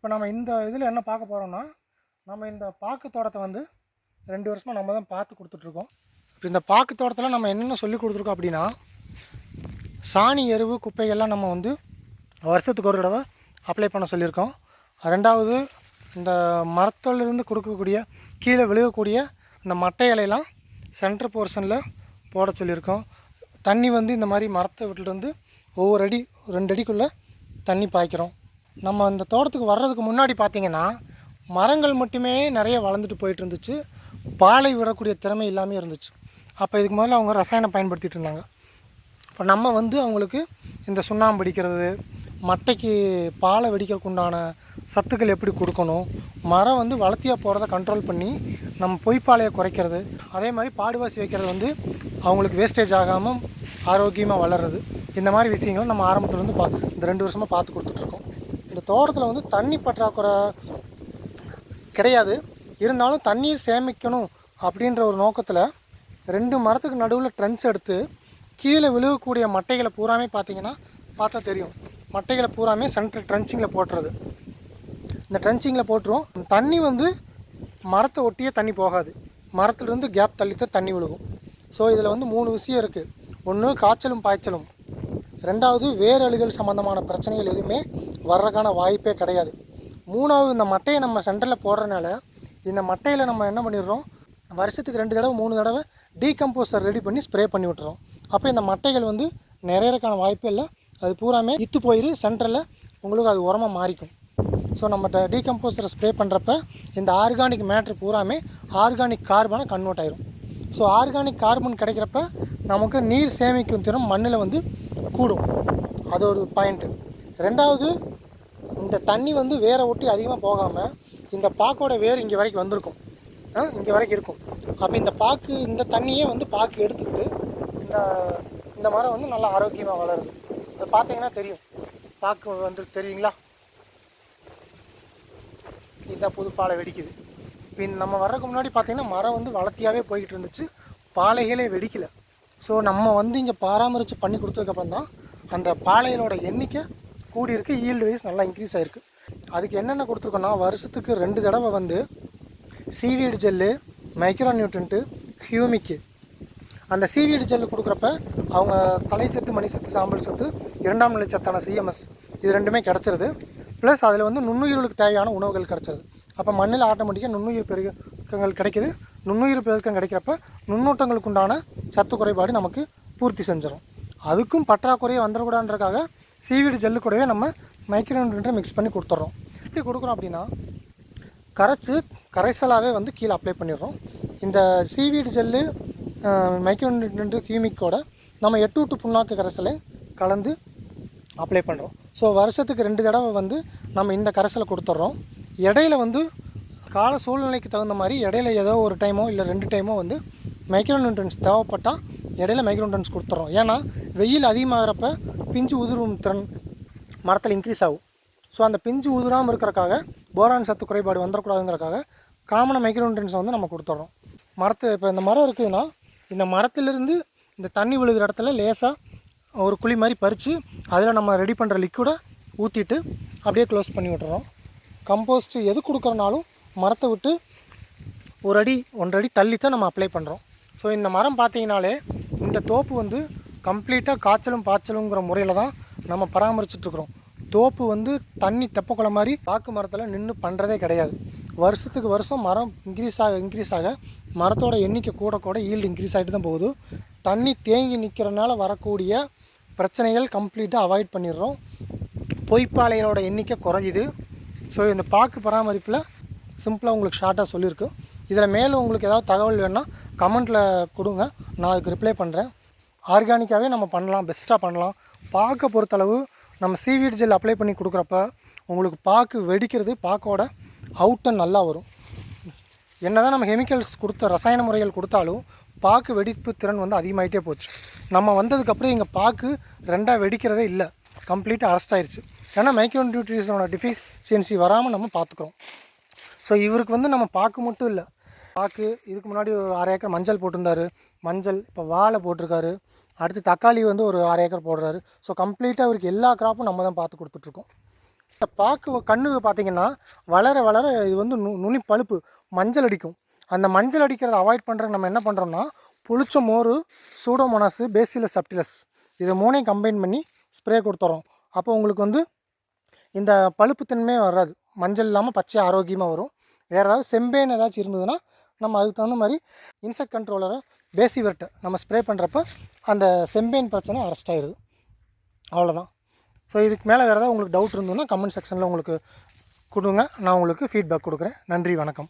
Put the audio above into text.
இப்போ நம்ம இந்த இதில் என்ன பார்க்க போகிறோம்னா நம்ம இந்த பாக்கு தோட்டத்தை வந்து ரெண்டு வருஷமாக நம்ம தான் பார்த்து கொடுத்துட்ருக்கோம். இப்போ இந்த பாக்கு தோட்டத்தில் நம்ம என்னென்ன சொல்லி கொடுத்துருக்கோம் அப்படின்னா சாணி எருவு குப்பைகள்லாம் நம்ம வந்து வருஷத்துக்கு ஒரு தடவை அப்ளை பண்ண சொல்லியிருக்கோம். ரெண்டாவது இந்த மரத்திலிருந்து கொடுக்கக்கூடிய கீழே விழுகக்கூடிய இந்த மட்டை இலையெல்லாம் சென்டர் போர்ஷனில் போட சொல்லியிருக்கோம். தண்ணி வந்து இந்த மாதிரி மரத்தை விட்டுலேருந்து ஒவ்வொரு அடி ரெண்டு அடிக்குள்ளே தண்ணி பாய்க்கிறோம். நம்ம இந்த தோட்டத்துக்கு வர்றதுக்கு முன்னாடி பார்த்தீங்கன்னா மரங்கள் மட்டுமே நிறைய வளர்ந்துட்டு போயிட்டு இருந்துச்சு பாலை விடக்கூடிய திறமை இல்லாமல் இருந்துச்சு. அப்போ இதுக்கு முதல்ல அவங்க ரசாயனம் பயன்படுத்திட்டு இருந்தாங்க. இப்போ நம்ம வந்து அவங்களுக்கு இந்த சுண்ணாம்பு அடிக்கிறது மட்டைக்கு பாலை வெடிக்கிறதுக்கு உண்டான சத்துக்கள் எப்படி கொடுக்கணும் மரம் வந்து வளர்த்தியாக போகிறத கண்ட்ரோல் பண்ணி நம்ம பொய்ப்பாலையை குறைக்கிறது அதே மாதிரி பாடுவாசி வைக்கிறது வந்து அவங்களுக்கு வேஸ்டேஜ் ஆகாமல் ஆரோக்கியமாக வளர்றது. இந்த மாதிரி விஷயங்களை நம்ம ஆரம்பத்துலேருந்து பா இந்த ரெண்டு வருஷமாக பார்த்து கொடுத்துட்ருக்கோம் இந்த தோட்டத்தில் வந்து தண்ணி பற்றாக்குறை கிடையாது. இருந்தாலும் தண்ணீர் சேமிக்கணும் அப்படின்ற ஒரு நோக்கத்தில் ரெண்டு மரத்துக்கு நடுவில் ட்ரென்ச் எடுத்து கீழே விழுகக்கூடிய மட்டைகளை பூராமே பார்த்தீங்கன்னா பார்த்தா தெரியும். மட்டைகளை பூராமே சென்ட்ரல் ட்ரென்ச்சிங்கில் போட்டுறது. இந்த ட்ரென்ச்சிங்கில் போட்டுரும் தண்ணி வந்து மரத்தை ஒட்டியே தண்ணி போகாது. மரத்துலேருந்து கேப் தள்ளித்தான் தண்ணி விழுகும். ஸோ இதில் வந்து மூணு விஷயம் இருக்குது ஒன்று காய்ச்சலும் பாய்ச்சலும். ரெண்டாவது வேரழுகல் சம்மந்தமான பிரச்சனைகள் எதுவுமே வர்றதுக்கான வாய்ப்பே கிடையாது. மூணாவது இந்த மட்டையை நம்ம சென்டரில் போடுறதுனால இந்த மட்டையில் நம்ம என்ன பண்ணிடுறோம்? வருஷத்துக்கு ரெண்டு தடவை மூணு தடவை டீகம்போசர் ரெடி பண்ணி ஸ்ப்ரே பண்ணி விட்டுறோம். அப்போ இந்த மட்டைகள் வந்து நிறையறதுக்கான வாய்ப்பே இல்லை. அது பூராமே இத்து போயிடு சென்டரில் உங்களுக்கு அது உரமாக மாறிக்கும். ஸோ நம்ம டீகம்போசரை ஸ்ப்ரே பண்ணுறப்ப இந்த ஆர்கானிக் மேட்ரு பூராமே ஆர்கானிக் கார்பனை கன்வெர்ட் ஆயிரும். ஸோ ஆர்கானிக் கார்பன் கிடைக்கிறப்ப நமக்கு நீர் சேமிக்கும் திறன் மண்ணில் வந்து கூடும். அது ஒரு பாயிண்ட்டு ரெண்டாவது இந்த தண்ணி வந்து வேரை ஒட்டி அதிகமாக போகாமல் இந்த பாக்கோட வேர் இங்கே வரைக்கும் வந்திருக்கும். ஆ, இங்கே வரைக்கும் இருக்கும். அப்போ இந்த பாக்கு இந்த தண்ணியே வந்து பாக்கு எடுத்துக்கிட்டு இந்த இந்த மரம் வந்து நல்லா ஆரோக்கியமாக வளருது. அது பார்த்தீங்கன்னா தெரியும். பாக்கு வந்து தெரியுங்களா? இதுதான் புது பாலை வெடிக்குது. இப்போ நம்ம வர்றதுக்கு முன்னாடி பார்த்தீங்கன்னா மரம் வந்து வளர்த்தியாகவே போய்கிட்டு இருந்துச்சு. பாலைகளே வெடிக்கலை. ஸோ நம்ம வந்து இங்கே பராமரித்து பண்ணி கொடுத்ததுக்கப்புறம் தான் அந்த பாலைகளோட எண்ணிக்கை கூடியிருக்கு ஈல்டு வைஸ் நல்லா இன்க்ரீஸ் ஆயிருக்கு. அதுக்கு என்னென்ன கொடுத்துருக்கோன்னா வருஷத்துக்கு ரெண்டு தடவை வந்து seaweed gel micro nutrient humic அந்த சீவீடு ஜெல்லு கொடுக்குறப்ப அவங்க தலைச்சத்து மணிச்சத்து சாம்பல் சத்து இரண்டாம் நிலை சத்தான சிஎம்எஸ் இது ரெண்டுமே கிடச்சிருது. ப்ளஸ் அதில் வந்து நுண்ணுயிர்களுக்கு தேவையான உணவுகள் கிடச்சிருது. அப்போ மண்ணில் ஆட்டோமேட்டிக்காக நுண்ணுயிர் பெருக்கங்கள் கிடைக்கிது. நுண்ணுயிர் பெருக்கம் கிடைக்கிறப்ப நுண்ணூட்டங்களுக்கு உண்டான சத்து குறைபாடு நமக்கு பூர்த்தி செஞ்சிடும் அதுக்கும் பற்றாக்குறையே வந்துடக்கூடாதுன்றக்காக சீவீடு ஜெல்லு கூடவே நம்ம மைக்ரோன்யூட்ரண்ட்டை மிக்ஸ் பண்ணி கொடுத்துட்றோம். எப்படி கொடுக்குறோம் அப்படின்னா கரைச்சி கரைசலாகவே வந்து கீழே அப்ளை பண்ணிடுறோம். இந்த சீவீடு ஜெல்லு மைக்ரோநியூட்ரண்ட் கியூமிக்கோட நம்ம எட்டு விட்டு புண்ணாக்கு கரைசலை கலந்து அப்ளை பண்ணுறோம் ஸோ வருஷத்துக்கு ரெண்டு தடவை வந்து நம்ம இந்த கரைசலை கொடுத்துட்றோம். இடையில வந்து கால சூழ்நிலைக்கு தகுந்த மாதிரி இடையில ஏதோ ஒரு டைமோ இல்லை ரெண்டு டைமோ வந்து மைக்ரோநியூட்ரன்ஸ் தேவைப்பட்டால் இடையில மைக்ரோநியூட்ரன்ஸ் கொடுத்துட்றோம் ஏன்னா வெயில் அதிகமாகிறப்ப பிஞ்சு உதிரும் திறன் மரத்தில் இன்க்ரீஸ் ஆகும். ஸோ அந்த பிஞ்சு உதிராமல் இருக்கிறக்காக போரான் சத்து குறைபாடு வந்துடக்கூடாதுங்கிறக்காக காமனாக மைக்ரோன்டன்ஸை வந்து நம்ம கொடுத்துட்றோம் மரத்து இப்போ இந்த மரம் இருக்குதுன்னா இந்த மரத்துலேருந்து இந்த தண்ணி விழுகிற இடத்துல லேசாக ஒரு குழி மாதிரி பறித்து அதில் நம்ம ரெடி பண்ணுற லிக்விடை ஊற்றிட்டு அப்படியே க்ளோஸ் பண்ணி விட்டுறோம். கம்போஸ்ட் எது கொடுக்குறனாலும் மரத்தை விட்டு ஒரு அடி ஒன்றரை தள்ளி தான் நம்ம அப்ளை பண்ணுறோம் ஸோ இந்த மரம் பார்த்தீங்கனாலே இந்த தோப்பு வந்து கம்ப்ளீட்டாக காய்ச்சலும் பாய்ச்சலுங்கிற முறையில் தான் நம்ம பராமரிச்சிட்ருக்குறோம் தோப்பு வந்து தண்ணி தெப்பக்குள்ள மாதிரி பாக்கு மரத்தில் நின்று பண்ணுறதே கிடையாது. வருஷத்துக்கு வருஷம் மரம் இன்க்ரீஸ் ஆக இன்க்ரீஸ் ஆக மரத்தோட எண்ணிக்கை கூட கூட ஈல்டு இன்க்ரீஸ் ஆகிட்டு தான் போகுது. தண்ணி தேங்கி நிற்கிறனால வரக்கூடிய பிரச்சனைகள் கம்ப்ளீட்டாக அவாய்ட் பண்ணிடுறோம். பொய்ப்பாளைகளோட எண்ணிக்கை குறையுது. ஸோ இந்த பாக்கு பராமரிப்பில் சிம்பிளாக உங்களுக்கு ஷார்ட்டாக சொல்லியிருக்கு இதில் மேலும் உங்களுக்கு ஏதாவது தகவல் வேணுன்னா கமெண்ட்டில் கொடுங்க. நான் அதுக்கு ரிப்ளை பண்ணுறேன் ஆர்கானிக்காகவே நம்ம பண்ணலாம் பெஸ்ட்டாக பண்ணலாம். பாக்கை பொறுத்தளவு நம்ம சீவீட் ஜெல் அப்ளை பண்ணி கொடுக்குறப்ப உங்களுக்கு பாக்கு வெடிக்கிறது பாக்கோட அவுட்டன் நல்லா வரும். என்னதான் நம்ம கெமிக்கல்ஸ் கொடுத்த ரசாயன முறைகள் கொடுத்தாலும் பாக்கு வெடிப்பு திறன் வந்து அதிகமாகிட்டே போச்சு. நம்ம வந்ததுக்கப்புறம் இங்கே பாக்கு ரெண்டாக வெடிக்கிறதே இல்லை. கம்ப்ளீட்டாக அரெஸ்ட் ஆயிடுச்சு ஏன்னா மைக்ரோ நியூட்ரிஷனோட டிஃபிஷியன்சி வராமல் நம்ம பார்த்துக்குறோம் ஸோ இவருக்கு வந்து நம்ம பாக்கு மட்டும் இல்லை பாக்கு இதுக்கு முன்னாடி ஒரு அரை ஏக்கர் மஞ்சள் போட்டிருந்தாரு. மஞ்சள் இப்போ வாழை போட்டிருக்காரு. அடுத்து தக்காளி வந்து ஒரு அரை ஏக்கர் போடுறாரு. ஸோ கம்ப்ளீட்டாக அவருக்கு எல்லா கிராப்பும் நம்ம தான் பார்த்து கொடுத்துட்ருக்கோம். இந்த பாக்கு கண்ணு பார்த்தீங்கன்னா வளர வளர இது வந்து நு நுனி பழுப்பு மஞ்சள் அடிக்கும். அந்த மஞ்சள் அடிக்கிறத அவாய்ட் பண்ணுறதுக்கு நம்ம என்ன பண்ணுறோம்னா புளிச்ச மோர் சூடோமோனாஸு பேசிலஸ் சப்டிலஸ் இதை மூணையும் கம்பைன் பண்ணி ஸ்ப்ரே கொடுத்துறோம். அப்போ உங்களுக்கு வந்து இந்த பழுப்பு தன்மையே வராது. மஞ்சள் இல்லாமல் பச்சை ஆரோக்கியமாக வரும். வேறு ஏதாவது செம்பேன் ஏதாச்சும் இருந்ததுன்னா நம்ம அதுக்கு தகுந்த மாதிரி இன்செக்ட் கண்ட்ரோலரை பேசிவர்ட்டை நம்ம ஸ்ப்ரே பண்ணுறப்ப அந்த செம்பேன் பிரச்சனை அரெஸ்ட் ஆயிடுது அவ்வளோதான் ஸோ இதுக்கு மேலே வேறு ஏதாவது உங்களுக்கு டவுட் இருந்ததுன்னா கமெண்ட் செக்ஷனில் உங்களுக்கு கொடுங்க. நான் உங்களுக்கு ஃபீட்பேக் கொடுக்குறேன். நன்றி வணக்கம்.